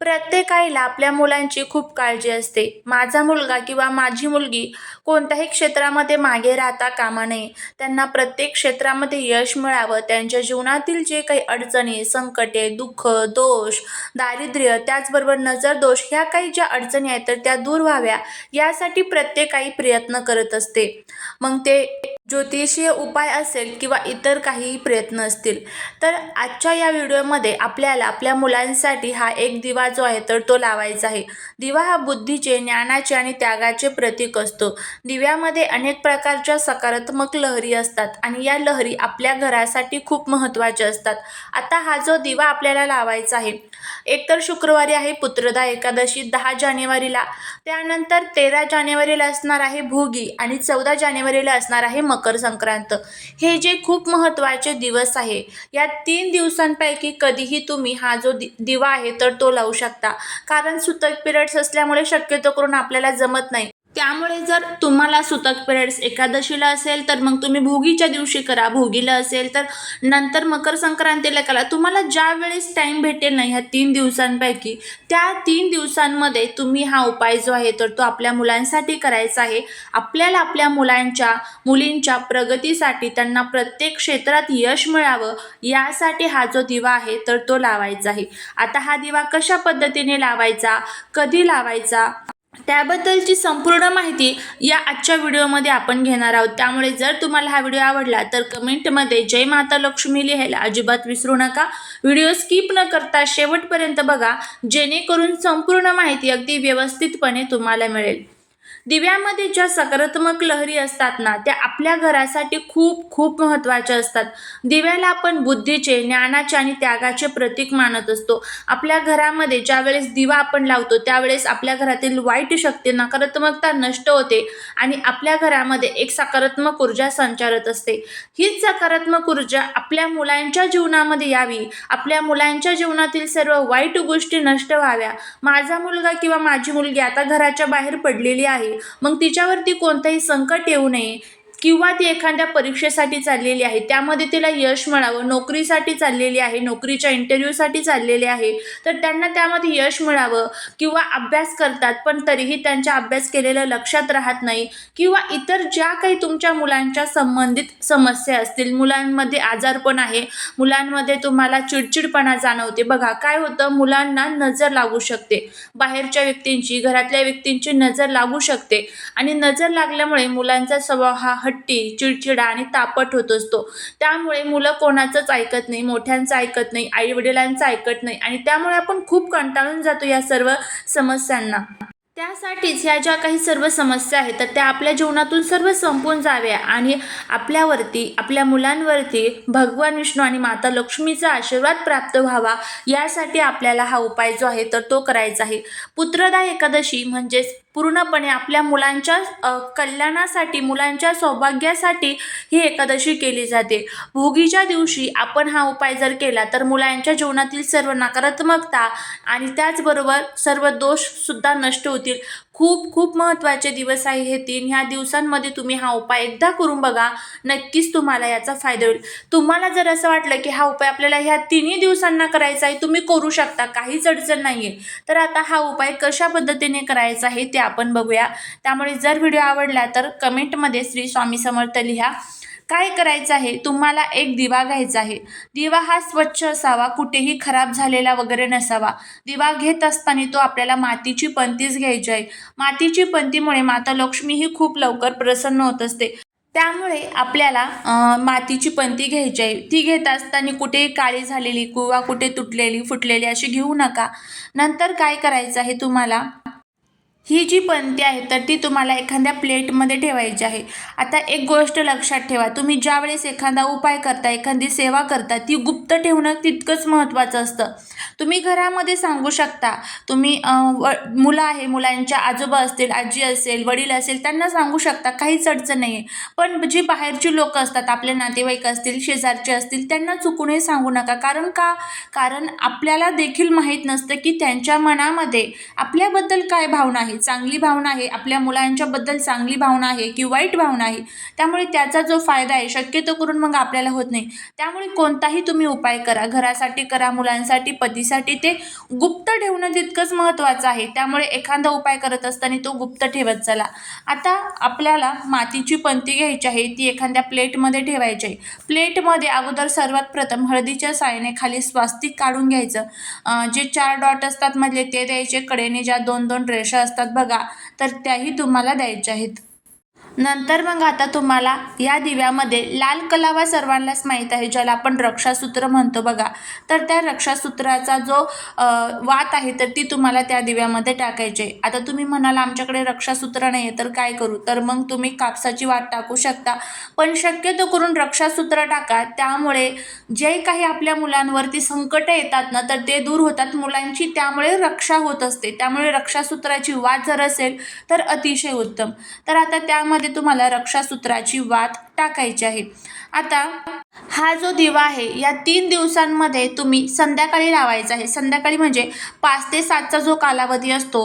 प्रत्येक आईला आपल्या मुलांची खूप काळजी असते. माझा मुलगा किंवा माझी मुलगी कोणत्याही क्षेत्रामध्ये मागे राहता कामा नये. त्यांना प्रत्येक क्षेत्रामध्ये यश मिळावं त्यांच्या जीवनातील जे काही अडचणी संकटे दुःख दोष दारिद्र्य त्याचबरोबर नजर दोष ह्या काही ज्या अडचणी आहेत तर त्या दूर व्हाव्या यासाठी प्रत्येक आई प्रयत्न करत असते. मग ते ज्योतिषीय उपाय असेल किंवा इतर काहीही प्रयत्न असतील तर आजच्या या व्हिडिओमध्ये आपल्याला आपल्या मुलांसाठी हा एक दिवा जो आहे तर तो लावायचा आहे. दिवा हा बुद्धीचे ज्ञानाचे आणि त्यागाचे प्रतीक असतो. दिव्यामध्ये अनेक प्रकारच्या सकारात्मक लहरी असतात आणि या लहरी आपल्या घरासाठी खूप महत्त्वाच्या असतात. आता हा जो दिवा आपल्याला लावायचा आहे एकतर शुक्रवारी आहे पुत्रदा एकादशी दहा जानेवारीला. त्यानंतर तेरा जानेवारीला असणार आहे भोगी आणि चौदा जानेवारीला असणार आहे मकर संक्रांत. हे जे खूप महत्त्वाचे दिवस आहे या तीन दिवसांपैकी कधीही तुम्ही हा जो दि दिवा आहे तर तो लावू शकता. कारण सुतक पिरियड्स असल्यामुळे शक्यतो करून आपल्याला जमत नाही. त्यामुळे जर तुम्हाला सुतक पिरियड्स एकादशीला असेल तर मग तुम्ही भोगीच्या दिवशी करा. भोगीला असेल तर नंतर मकर संक्रांतीला करा. तुम्हाला ज्या वेळेस टाईम भेटेल ना ह्या तीन दिवसांपैकी त्या तीन दिवसांमध्ये तुम्ही हा उपाय जो आहे तर तो आपल्या मुलांसाठी करायचा आहे. आपल्याला आपल्या मुलांच्या मुलींच्या प्रगतीसाठी त्यांना प्रत्येक क्षेत्रात यश मिळावं यासाठी हा जो दिवा आहे तर तो लावायचा आहे. आता हा दिवा कशा पद्धतीने लावायचा? कधी लावायचा? त्याबद्दलची संपूर्ण माहिती या आजच्या व्हिडिओमध्ये आपण घेणार आहोत. त्यामुळे जर तुम्हाला हा व्हिडिओ आवडला तर कमेंटमध्ये जय माता लक्ष्मी लिहायला अजिबात विसरू नका. व्हिडिओ स्किप न करता शेवटपर्यंत बघा जेणेकरून संपूर्ण माहिती अगदी व्यवस्थितपणे तुम्हाला मिळेल. दिव्यामध्ये ज्या सकारात्मक लहरी असतात ना त्या आपल्या घरासाठी खूप खूप महत्त्वाच्या असतात. दिव्याला आपण बुद्धीचे ज्ञानाचे आणि त्यागाचे प्रतीक मानत असतो. आपल्या घरामध्ये ज्या वेळेस दिवा आपण लावतो त्यावेळेस आपल्या घरातील वाईट शक्ती नकारात्मकता नष्ट होते आणि आपल्या घरामध्ये एक सकारात्मक ऊर्जा संचारत असते. हीच सकारात्मक ऊर्जा आपल्या मुलांच्या जीवनामध्ये यावी. आपल्या मुलांच्या जीवनातील सर्व वाईट गोष्टी नष्ट व्हाव्या. माझा मुलगा किंवा माझी मुलगी आता घराच्या बाहेर पडलेली आहे. मग तिच्यावरती कोणतंही संकट येऊ नये. किंवा ती एखाद्या परीक्षेसाठी चाललेली आहे त्यामध्ये तिला यश मिळावं नोकरीसाठी चाललेली आहे नोकरीच्या इंटरव्ह्यूसाठी चाललेले आहे तर त्यांना त्यामध्ये यश मिळावं किंवा अभ्यास करतात पण तरीही त्यांच्या अभ्यास केलेलं लक्षात राहत नाही किंवा इतर ज्या काही तुमच्या मुलांच्या संबंधित समस्या असतील मुलांमध्ये आजारपण आहे मुलांमध्ये तुम्हाला चिडचिडपणा जाणवते बघा काय होतं मुलांना नजर लागू शकते बाहेरच्या व्यक्तींची घरातल्या व्यक्तींची नजर लागू शकते आणि नजर लागल्यामुळे मुलांचा स्वभाव हा हट्टी चिडचिडा आणि तापट होत असतो. त्यामुळे मुलं कोणाचंच ऐकत नाही मोठ्यांचं ऐकत नाही आईवडिलांचं ऐकत नाही आणि त्यामुळे आपण खूप कंटाळून जातो या सर्व समस्यांना. त्यासाठीच ह्या ज्या काही सर्व समस्या आहेत तर त्या आपल्या जीवनातून सर्व संपून जाव्या आणि आपल्यावरती आपल्या मुलांवरती भगवान विष्णू आणि माता लक्ष्मीचा आशीर्वाद प्राप्त व्हावा यासाठी आपल्याला हा उपाय जो आहे तर तो करायचा आहे. पुत्रदा एकादशी म्हणजेच पूर्णपणे आपल्या मुलांच्या कल्याणासाठी मुलांच्या सौभाग्यासाठी ही एकादशी केली जाते. भोगीच्या दिवशी आपण हा उपाय जर केला तर मुलांच्या जीवनातील सर्व नकारात्मकता आणि त्याचबरोबर सर्व दोषसुद्धा नष्ट होतील. खूप खूप महत्त्वाचे दिवस आहे हे तीन. ह्या दिवसांमध्ये तुम्ही हा उपाय एकदा करून बघा. नक्कीच तुम्हाला याचा फायदा होईल. तुम्हाला जर असं वाटलं की हा उपाय आपल्याला ह्या तिन्ही दिवसांना करायचा आहे तुम्ही करू शकता. काहीच अडचण नाही आहे तर आता हा उपाय कशा पद्धतीने करायचा आहे ते आपण बघूया. त्यामुळे जर व्हिडिओ आवडला तर कमेंटमध्ये श्री स्वामी समर्थ लिहा. काय करायचं आहे? तुम्हाला एक दिवा घ्यायचा आहे. दिवा हा स्वच्छ असावा कुठेही खराब झालेला वगैरे नसावा. दिवा घेत असताना तो आपल्याला मातीची पंतीच घ्यायची आहे. मातीची पंतीमुळे माता लक्ष्मी ही खूप लवकर प्रसन्न होत असते. त्यामुळे आपल्याला मातीची पंती घ्यायची आहे. ती घेत असताना कुठेही काळी झालेली किंवा कुठे तुटलेली फुटलेली अशी घेऊ नका. नंतर काय करायचं आहे तुम्हाला? ही जी पणती आहे तर ती तुम्हाला एखाद्या प्लेटमध्ये ठेवायची आहे. आता एक गोष्ट लक्षात ठेवा तुम्ही ज्यावेळेस एखादा उपाय करता एखादी सेवा करता ती गुप्त ठेवणं तितकंच महत्त्वाचं असतं. तुम्ही घरामध्ये सांगू शकता तुम्ही व मुलं आहे मुलांच्या आजोबा असतील आजी असेल वडील असेल त्यांना सांगू शकता काहीच अडचण नाही आहे पण जी बाहेरची लोक असतात आपले नातेवाईक असतील शेजारचे असतील त्यांना चुकूनही सांगू नका. कारण का? कारण आपल्याला देखील माहीत नसतं की त्यांच्या मनामध्ये आपल्याबद्दल काय भावना आहे चांगली भावना आहे आपल्या मुलांच्याबद्दल चांगली भावना आहे की वाईट भावना आहे त्यामुळे त्याचा जो फायदा आहे शक्यतो करून मग आपल्याला होत नाही. त्यामुळे कोणताही तुम्ही उपाय करा घरासाठी करा मुलांसाठी पतीसाठी ते गुप्त ठेवणं तितकंच महत्त्वाचं आहे. त्यामुळे एखादा उपाय करत असताना तो गुप्त ठेवत चला. आता आपल्याला मातीची पंती घ्यायची आहे ती एखाद्या प्लेटमध्ये ठेवायची आहे. प्लेटमध्ये अगोदर सर्वात प्रथम हळदीच्या सायने खाली स्वास्तिक काढून घ्यायचं. जे चार डॉट असतात मधले ते द्यायचे. कडेने ज्या दोन दोन रेषा असतात बघा. तर त्याही तुम्हाला द्यायच्या आहेत. नंतर मग आता तुम्हाला या दिव्यामध्ये लाल कलावा सर्वांनाच माहीत आहे ज्याला आपण रक्षासूत्र म्हणतो बघा. तर त्या रक्षासूत्राचा जो वात आहे तर ती तुम्हाला त्या दिव्यामध्ये टाकायची आहे. आता तुम्ही म्हणाल आमच्याकडे रक्षासूत्र नाही आहे तर काय करू? तर मग तुम्ही कापसाची वाट टाकू शकता. पण शक्यतो करून रक्षासूत्र टाका. त्यामुळे जे काही आपल्या मुलांवरती संकट येतात ना तर ते दूर होतात मुलांची. त्यामुळे रक्षा होत असते. त्यामुळे रक्षासूत्राची वात जर असेल तर अतिशय उत्तम. तर आता त्यामध्ये तुम्हाला रक्षासूत्राची वात टाकायचे आहे आता हा जो दिवा आहे या तीन दिवसांमध्ये तुम्ही संध्याकाळी लावायचा आहे. संध्याकाळी म्हणजे पाच ते सातचा जो कालावधी असतो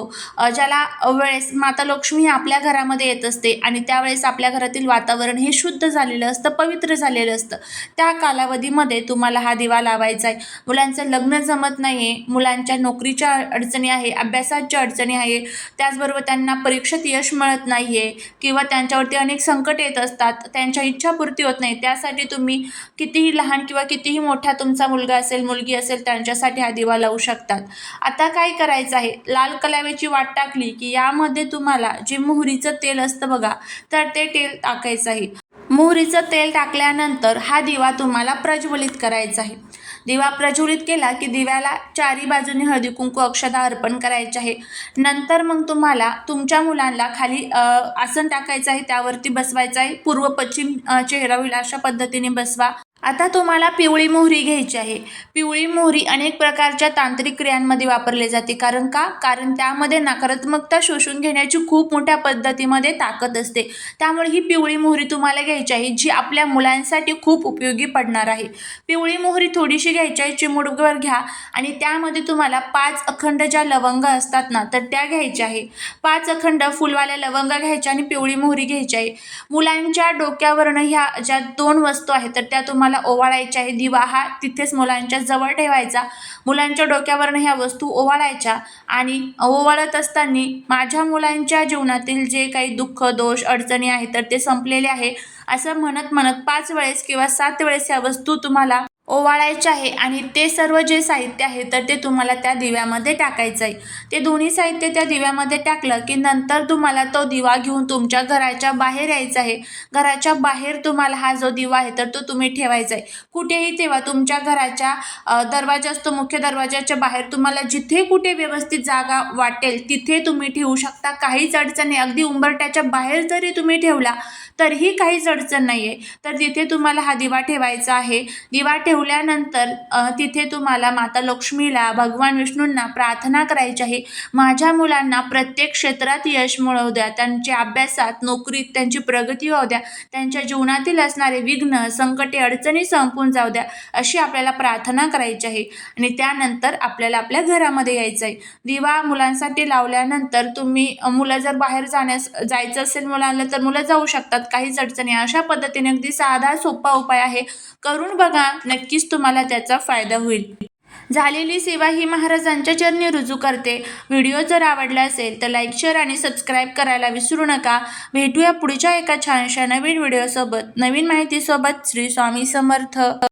ज्याला वेळेस माता लक्ष्मी आपल्या घरामध्ये येत असते आणि त्यावेळेस आपल्या घरातील वातावरण हे शुद्ध झालेलं असतं पवित्र झालेलं असतं त्या कालावधीमध्ये तुम्हाला हा दिवा लावायचा आहे. मुलांचं लग्न जमत नाही आहे मुलांच्या नोकरीच्या अडचणी आहे अभ्यासाच्या अडचणी आहे त्याचबरोबर त्यांना परीक्षेत यश मिळत नाही आहे किंवा त्यांच्यावरती अनेक संकट येत असतात त्यांच्या इच्छापूर्ती होत नाही. त्यासाठी तुम्ही कितीही लहान किंवा कितीही मोठा तुमचा मुलगा असेल मुलगी असेल त्यांच्यासाठी हा दिवा लावू शकतात. आता काय करायचं आहे? लाल कलाव्याची वाट टाकली की यामध्ये तुम्हाला जे मोहरीचं तेल असतं बघा तर ते तेल टाकायचं आहे. मोहरीचं तेल टाकल्यानंतर हा दिवा तुम्हाला प्रज्वलित करायचा आहे. दिवा प्रज्वलित केला की दिव्याला चारी बाजूने हळदी कुंकू अक्षदा अर्पण करायचे आहे. नंतर मग तुम्हाला तुमच्या मुलांना खाली आसन टाकायचं आहे त्यावरती बसवायचं आहे. पूर्व पश्चिम चेहरा होईल अशा पद्धतीने बसवा. आता तुम्हाला पिवळी मोहरी घ्यायची आहे. पिवळी मोहरी अनेक प्रकारच्या तांत्रिक क्रियांमध्ये वापरली जाते. कारण का? कारण त्यामध्ये नकारात्मकता शोषून घेण्याची खूप मोठ्या पद्धतीमध्ये ताकद असते. त्यामुळे ही पिवळी मोहरी तुम्हाला घ्यायची आहे जी आपल्या मुलांसाठी खूप उपयोगी पडणार आहे. पिवळी मोहरी थोडीशी घ्यायची आहे चिमुडवर घ्या आणि त्यामध्ये तुम्हाला पाच अखंड ज्या लवंग असतात ना तर त्या घ्यायच्या आहे. पाच अखंड फुलवाल्या लवंग घ्यायच्या आणि पिवळी मोहरी घ्यायची आहे. मुलांच्या डोक्यावरनं ह्या ज्या दोन वस्तू आहेत तर त्या तुम्हाला ओवाळायच्या आहे दिवा हा तिथेच मुलांच्या जवळ ठेवायचा. मुलांच्या डोक्यावरनं ह्या वस्तू ओवाळायच्या आणि ओवाळत असताना माझ्या मुलांच्या जीवनातील जे काही दुःख दोष अडचणी आहेत तर ते संपलेले आहे. असं म्हणत म्हणत पाच वेळेस किंवा सात वेळेस ह्या वस्तू तुम्हाला ओवाळायचे आहे आणि ते सर्व जे साहित्य आहे तर ते तुम्हाला त्या दिव्यामध्ये टाकायचं आहे ते दोन्ही साहित्य त्या दिव्यामध्ये टाकलं की नंतर तुम्हाला तो दिवा घेऊन तुमच्या घराच्या बाहेर यायचा आहे. घराच्या बाहेर तुम्हाला हा जो दिवा आहे तर तो तुम्ही ठेवायचा आहे कुठेही ठेवा तुमच्या घराच्या दरवाजा असतो मुख्य दरवाजाच्या बाहेर तुम्हाला जिथे कुठे व्यवस्थित जागा वाटेल तिथे तुम्ही ठेवू शकता. काहीच अडचण नाही. अगदी उंबरट्याच्या बाहेर जरी तुम्ही ठेवला तरीही काहीच अडचण नाही आहे तर तिथे तुम्हाला हा दिवा ठेवायचा आहे. दिवा ठेवल्यानंतर तिथे तुम्हाला माता लक्ष्मीला भगवान विष्णूंना प्रार्थना करायची आहे. माझ्या मुलांना प्रत्येक क्षेत्रात यश मिळवू द्या. त्यांच्या अभ्यासात नोकरीत त्यांची प्रगती होऊ द्या. त्यांच्या जीवनातील असणारे विघ्न संकटे अडचणी संपून जाऊ द्या अशी आपल्याला प्रार्थना करायची आहे. आणि त्यानंतर आपल्याला आपल्या घरामध्ये यायचं आहे. दिवा मुलांसाठी लावल्यानंतर तुम्ही मुलं जर बाहेर जाण्यास जायचं असेल मुलांना तर मुलं जाऊ शकतात. काहीच अडचणी अशा पद्धतीने अगदी साधा सोपा उपाय आहे. करून बघा. नक्कीच तुम्हाला त्याचा फायदा होईल. झालेली सेवा ही महाराजांच्या चरणी रुजू करते. व्हिडिओ जर आवडला असेल तर लाईक शेअर आणि सबस्क्राईब करायला विसरू नका. भेटूया पुढच्या एका छानशा नवीन व्हिडिओसोबत. नवीन माहितीसोबत श्री स्वामी समर्थ.